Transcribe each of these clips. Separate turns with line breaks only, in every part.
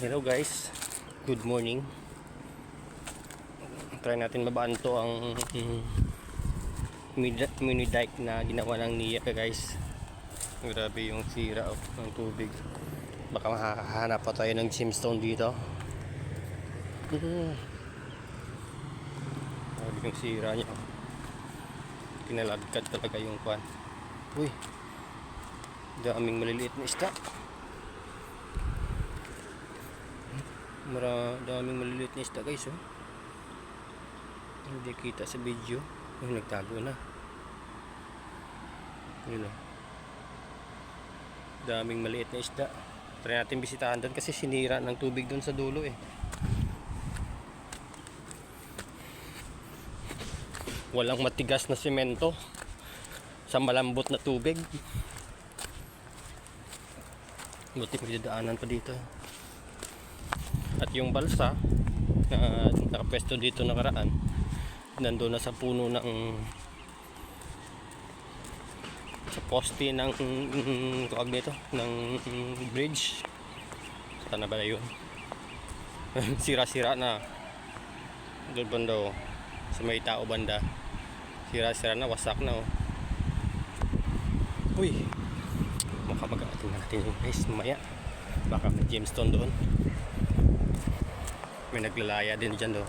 Hello guys, good morning. Try natin mabaan to ang mm, mini- dike na ginawa ng Nia guys. Grabe yung sira oh, ng tubig. Baka makahanap pa tayo ng gemstone dito. Mm. Grabe yung sira niya. Kinalagkad talaga yung kwan. Uy, daming maliliit na isda. Mara daming maliliit na isda guys oh. Hindi kita sa video. Oh, nagtago na. Yun oh. Daming maliit na isda. Try natin bisitahan doon kasi sinira ng tubig doon sa dulo eh. Walang matigas na semento sa malambot na tubig. Buti may dadaanan pa dito. At yung balsa na nakapwesto dito nakaraan, nandun na sa puno ng sa poste ng mm, tawag nito ng mm, bridge sana ba yun sira-sira na doon oh, sa may tao banda sira-sira na wasak na oh uy mukha mag-aating natin yung guys mamaya baka may gemstone doon may naglalaya din dyan do.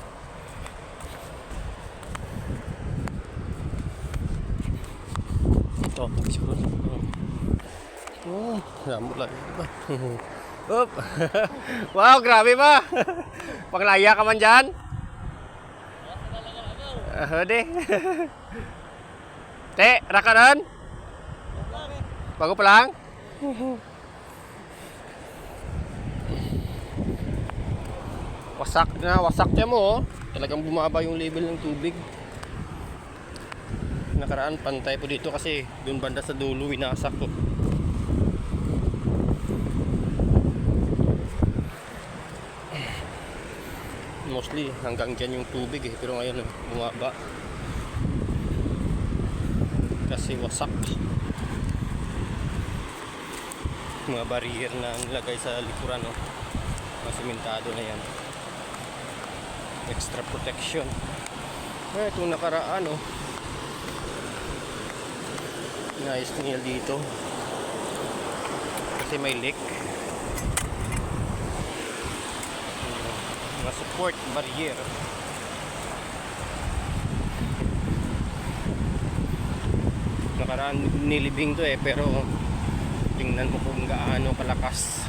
Ito, siguro. Oh, damo lagi ba? Up. wow, grabe ba? Panglaya ka man dyan? Ah, de. Te, rakaran? Bago pa lang? Wasak na, wasak niya mo oh. Talagang bumaba yung level ng tubig. Nakaraan pantay po dito kasi doon banda sa dulo winasak ko. Mostly hanggang dyan yung tubig eh pero ngayon bumaba. Kasi wasak. Mga barrier na nilagay sa likuran oh. Mga simentado na yan extra protection eh itong nakaraan oh nice nail dito kasi may leak mga support barrier. Nakaraan nilibing to eh pero tingnan mo kung gaano kalakas.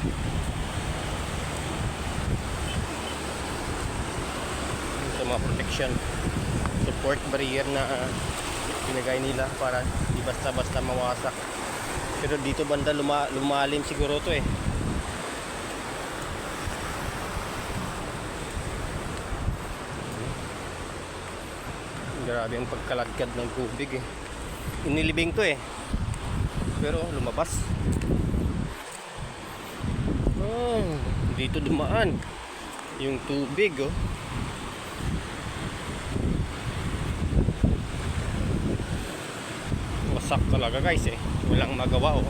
Sa mga protection support barrier na uh, pinagay nila para di basta-basta mawasak. Pero dito banda luma, lumalim siguro to eh grabe ang pagkalagkad ng tubig eh. Inilibing to eh. Pero lumabas. Oh, dito dumaan yung tubig oh. Wasak talaga guys eh. Walang magawa oh.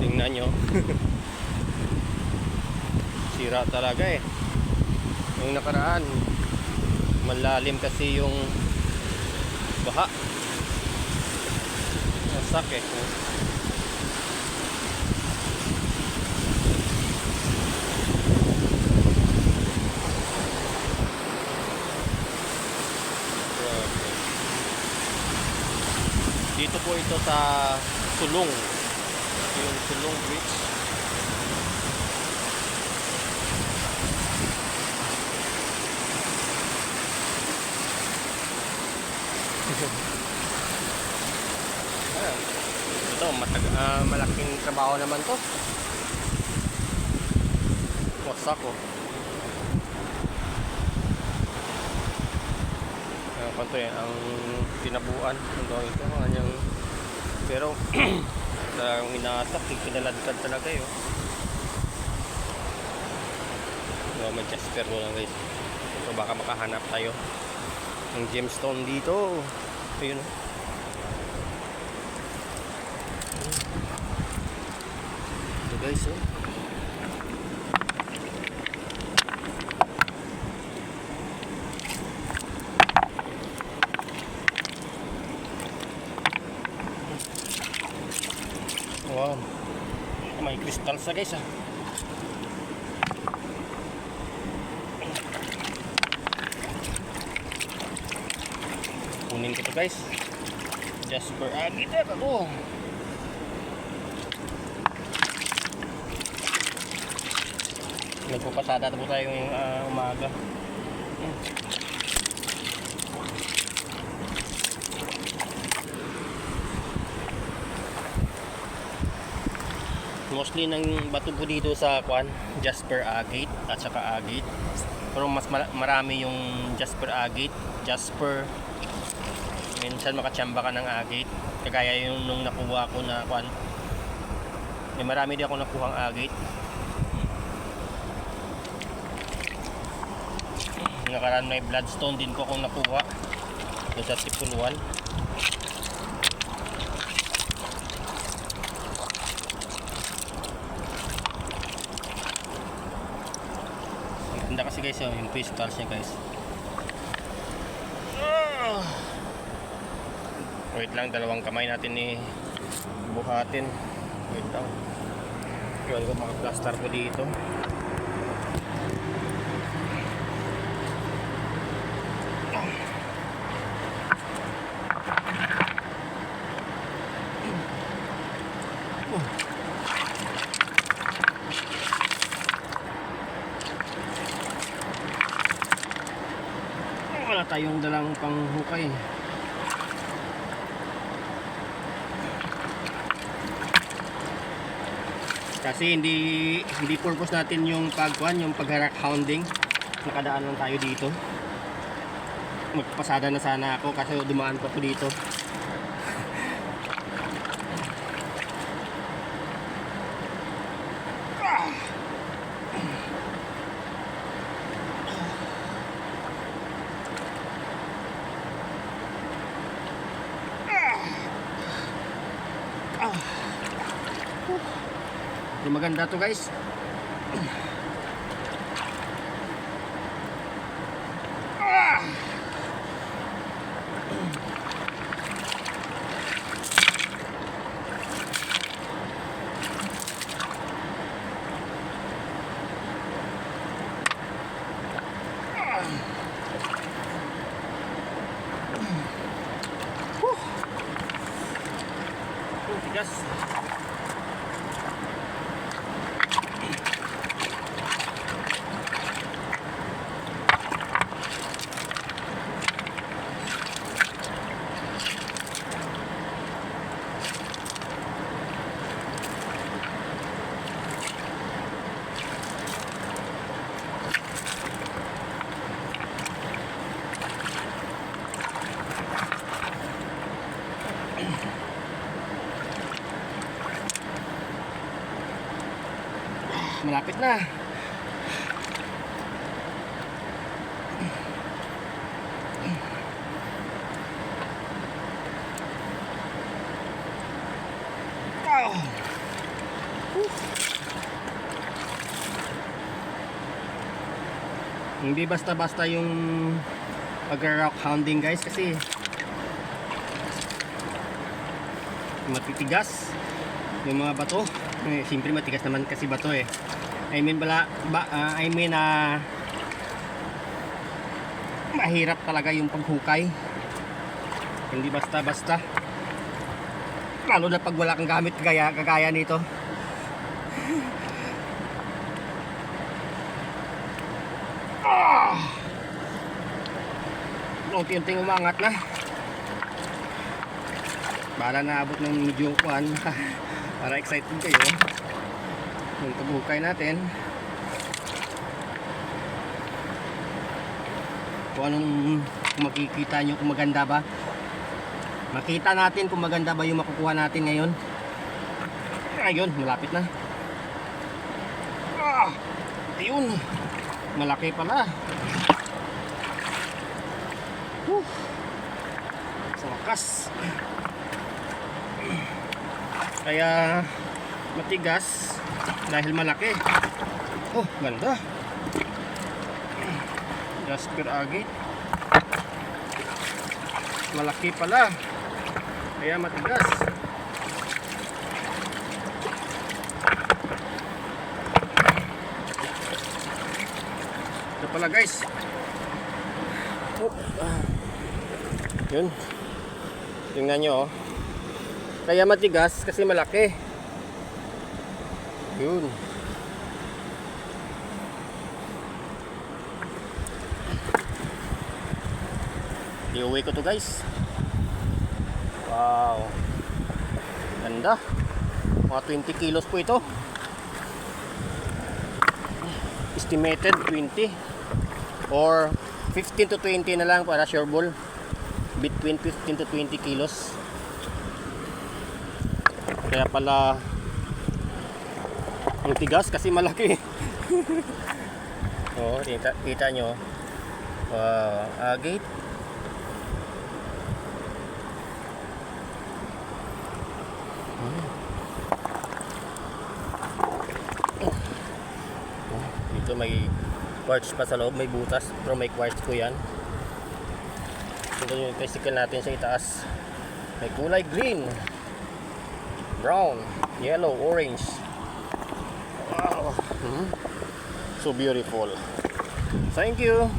Tingnan nyo. Sira talaga eh. Yung nakaraan malalim kasi yung baha wasak eh. Dito po ito sa Sulong. Yung Sulong Bridge. Ayan. Ito, matag ah, malaking trabaho naman to. Wasak oh. Ano pa to yan, ang tinabuan ng gawin ito, kanyang pero talagang inaatak, pinaladkad talaga yun. So, may Jasper mo lang guys. So baka makahanap tayo. Ang gemstone dito. Ayun oh. Ito guys oh. Wow. May crystal sa guys ah. Kunin ko to guys. Jasper Agita ka to. Nagpapasada na po tayo ngayong ah, umaga. Mostly ng bato po dito sa kwan, Jasper Agate at saka Agate. Pero mas mara- marami yung Jasper Agate, Jasper. Minsan makachamba ka ng Agate. Kagaya yung nung nakuha ko na kwan. May marami din ako nakuha ang Agate. Nakaraan may bloodstone din ko akong nakuha. Doon sa Tipuluan. Ganda kasi guys oh, yung pistons niya guys. Wait lang, dalawang kamay natin ni buhatin. Wait lang. Kaya ko maka-plaster ko dito. Wala tayong dalang panghukay. Kasi hindi hindi purpose natin yung pagkuan, yung pagharak hounding. Nakadaan lang tayo dito. Magpasada na sana ako kasi dumaan pa ako dito. Maganda to guys. Tigas. Malapit na. Hindi basta-basta yung pag-rock hounding guys kasi matitigas yung mga bato eh, siyempre matigas naman kasi bato eh. I mean bala ba, ah, I mean ah mahirap talaga yung paghukay. Hindi basta basta lalo na pag wala kang gamit kagaya, kagaya nito. Ah! unti-unting umangat na. Para naabot ng medyo kuhan para excited kayo. Yung paghukay natin. Kung anong kung makikita nyo kung maganda ba. Makita natin kung maganda ba yung makukuha natin ngayon. Ayun malapit na. Ah, ayun malaki pala. Woo! Sa wakas. Kaya matigas dahil malaki. Oh, ganda. Jasper agate. Malaki pala. Kaya matigas. Ito pala guys. Oh, ah. Yun. Tingnan nyo oh. Kaya matigas kasi malaki. Yun. Iuwi ko to guys. Wow. Ganda. Mga 20 kilos po ito. Estimated 20 or 15 to 20 na lang para sure ball. Between 15 to 20 kilos. Kaya pala ang tigas kasi malaki. oh, kita, kita nyo. Wow, agate. Dito may quartz pa sa loob, may butas, pero may quartz po yan. Ito yung testicle natin sa itaas. May kulay green, brown, yellow, orange. Wow! Mhm. So beautiful. Thank you.